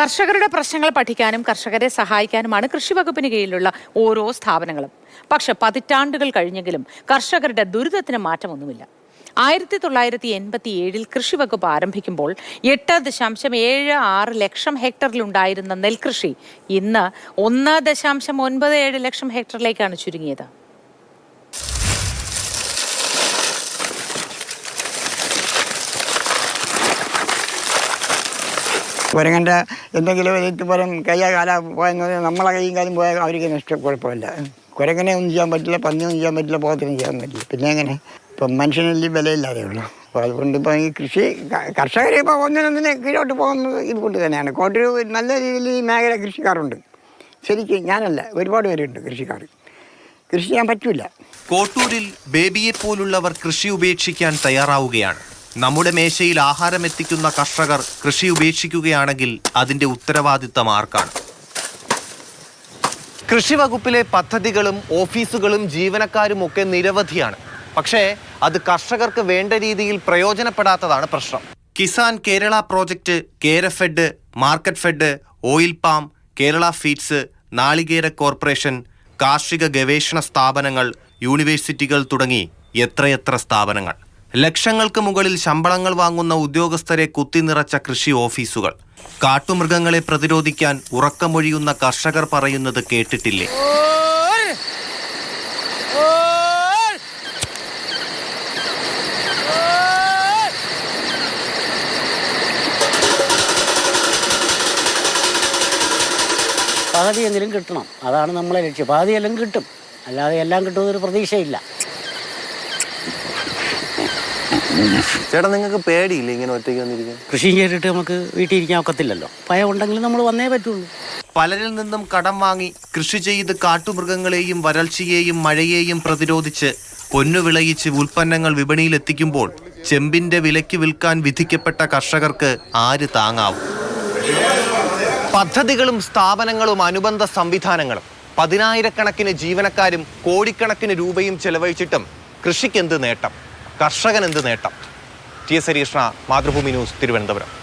കർഷകരുടെ പ്രശ്നങ്ങൾ പഠിക്കാനും കർഷകരെ സഹായിക്കാനുമാണ് കൃഷി വകുപ്പിന് കീഴിലുള്ള ഓരോ സ്ഥാപനങ്ങളും. പക്ഷെ പതിറ്റാണ്ടുകൾ കഴിഞ്ഞെങ്കിലും കർഷകരുടെ ദുരിതത്തിന് മാറ്റമൊന്നുമില്ല. ആയിരത്തി തൊള്ളായിരത്തി എൺപത്തി ഏഴിൽ കൃഷി വകുപ്പ് ആരംഭിക്കുമ്പോൾ എട്ട് ദശാംശം ഏഴ് ആറ് ലക്ഷം ഹെക്ടറിലുണ്ടായിരുന്ന നെൽകൃഷി ഇന്ന് ഒന്ന് ദശാംശം ഒൻപത് ഏഴ് ലക്ഷം ഹെക്ടറിലേക്കാണ് ചുരുങ്ങിയത്. കുരങ്ങന്റെ എന്തെങ്കിലും ഒരു പറയും കയ്യാ കാല പോയെന്ന് പറഞ്ഞാൽ നമ്മളെ കൈയും കാലും പോയാൽ അവർക്ക് നഷ്ടം കുഴപ്പമില്ല. കുരങ്ങനെ ഒന്നും ചെയ്യാൻ പറ്റില്ല പന്നിയൊന്നും ചെയ്യാൻ പറ്റില്ല പോകത്തിനും ചെയ്യാൻ പറ്റില്ല. പിന്നെ എങ്ങനെ? ഇപ്പം മനുഷ്യനല്ലേ വിലയില്ലാതെ ഉള്ളൂ. അപ്പോൾ അതുകൊണ്ട് ഇപ്പോൾ ഈ കൃഷി കർഷകർ ഇപ്പോൾ ഒന്നിനൊന്നിനെ കീഴോട്ട് പോകുന്നത് ഇതുകൊണ്ട് തന്നെയാണ്. കോട്ടൂർ നല്ല രീതിയിൽ ഈ മേഖല കൃഷിക്കാരുണ്ട്. ശരിക്കും ഞാനല്ല ഒരുപാട് പേരുണ്ട് കൃഷിക്കാർ. കൃഷി ചെയ്യാൻ പറ്റില്ല കോട്ടൂരിൽ ബേബിയെ പോലുള്ളവർ കൃഷി ഉപേക്ഷിക്കാൻ തയ്യാറാവുകയാണ്. നമ്മുടെ മേശയിൽ ആഹാരം എത്തിക്കുന്ന കർഷകർ കൃഷി ഉപേക്ഷിക്കുകയാണെങ്കിൽ അതിന്റെ ഉത്തരവാദിത്തം ആർക്കാണ്? കൃഷി വകുപ്പിലെ പദ്ധതികളും ഓഫീസുകളും ജീവനക്കാരും ഒക്കെ നിരവധിയാണ്. പക്ഷേ അത് കർഷകർക്ക് വേണ്ട രീതിയിൽ പ്രയോജനപ്പെടാത്തതാണ് പ്രശ്നം. Kisan Kerala project Kerafed market fed oil palm Kerala feeds നാളികേര കോർപ്പറേഷൻ കാർഷിക ഗവേഷണ സ്ഥാപനങ്ങൾ യൂണിവേഴ്സിറ്റികൾ തുടങ്ങി എത്രയെത്ര സ്ഥാപനങ്ങൾ. ലക്ഷങ്ങൾക്ക് മുകളിൽ ശമ്പളങ്ങൾ വാങ്ങുന്ന ഉദ്യോഗസ്ഥരെ കുത്തിനിറച്ച കൃഷി ഓഫീസുകൾ. കാട്ടുമൃഗങ്ങളെ പ്രതിരോധിക്കാൻ ഉറക്കമൊഴിയുന്ന കർഷകർ പറയുന്നത് കേട്ടിട്ടില്ലേ? പകുതിയെങ്കിലും കിട്ടണം. അതാണ് നമ്മളെ ലക്ഷ്യം. പാതിയെല്ലാം കിട്ടും. അല്ലാതെ എല്ലാം കിട്ടുമെന്നൊരു പ്രതീക്ഷയില്ല. ചേട്ടാ നിങ്ങൾക്ക് പേടിയില്ല ഇങ്ങനെ ഒറ്റയ്ക്ക് വന്നിരിക്കാൻ? കൃഷി ചെയ്തിട്ട് നമുക്ക് വീട്ടിൽ ഇരിക്കാൻ ഒക്കത്തില്ലല്ലോ. ഭയം ഉണ്ടെങ്കിൽ നമ്മൾ വന്നേ പറ്റുള്ളൂ. പലരിൽ നിന്നും കടം വാങ്ങി കൃഷി ചെയ്ത് കാട്ടുമൃഗങ്ങളെയും വരൾച്ചയെയും മഴയെയും പ്രതിരോധിച്ച് പൊന്നു വിളയിച്ച് ഉൽപ്പന്നങ്ങൾ വിപണിയിൽ എത്തിക്കുമ്പോൾ ചെമ്പിന്റെ വിലയ്ക്ക് വിൽക്കാൻ വിധിക്കപ്പെട്ട കർഷകർക്ക് ആര് താങ്ങാവും? പദ്ധതികളും സ്ഥാപനങ്ങളും അനുബന്ധ സംവിധാനങ്ങളും പതിനായിരക്കണക്കിന് ജീവനക്കാരും കോടിക്കണക്കിന് രൂപയും ചെലവഴിച്ചിട്ടും കൃഷിക്കെന്ത് നേട്ടം? കർഷകൻ എന്ത് നേട്ടം? T S Harishna Mathrubhumi news Thiruvananthapuram.